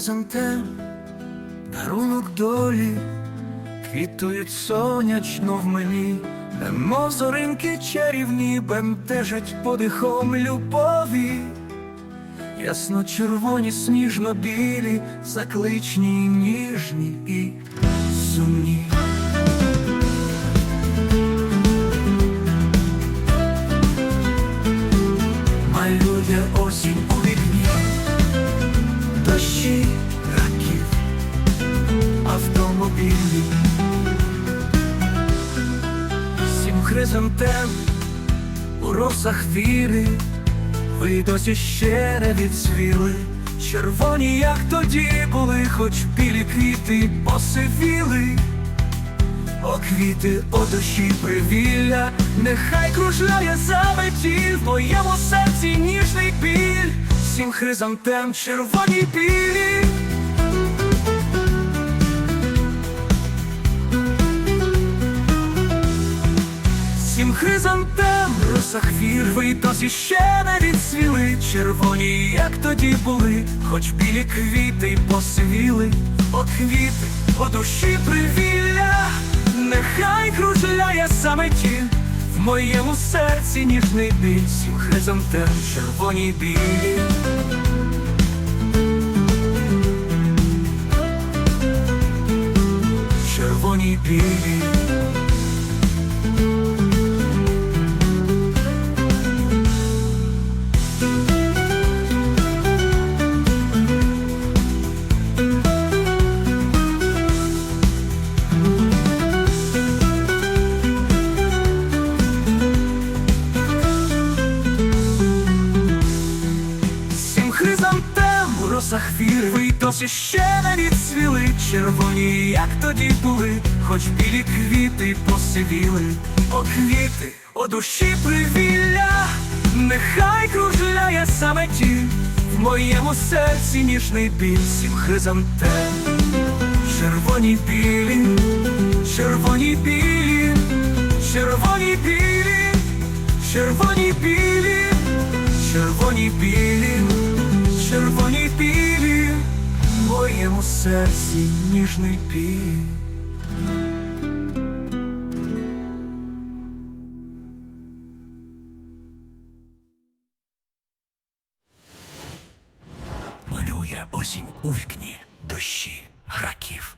хризантем, дарунок долі, квітують сонячно в мені, мозоринки зоринки чарівні, бентежать подихом любові. Ясно червоні, сніжно білі, закличні, ніжні і сумні. Хризантем у росах віри, ви досі ще не відсвіли, червоні, як тоді були, хоч білі квіти посивіли. О квіти, о душі привілля, нехай кружляє заметі в моєму серці ніжний біль, сім хризантем червоні білі. Хризантем, росах вір, ви досі ще не відсвіли, червоні, як тоді були, хоч білі квіти й посивіли, о квіти, о душі привілля, нехай кружляє саме ті, в моєму серці ніжний біль, сім хризантем, червоні білі. Росах вір, ви досі ще не відсвіли, червоні, як тоді були, хоч білі квіти посивіли, о квіти, о душі привілля, нехай кружляє саме ті, в моєму серці ніжний біль, сім хризантем, червоні білі, червоні білі, червоні білі, червоні білі. Червоні білі, в моєму серці ніжний пів. Малює осінь у вікні, дощі, граків,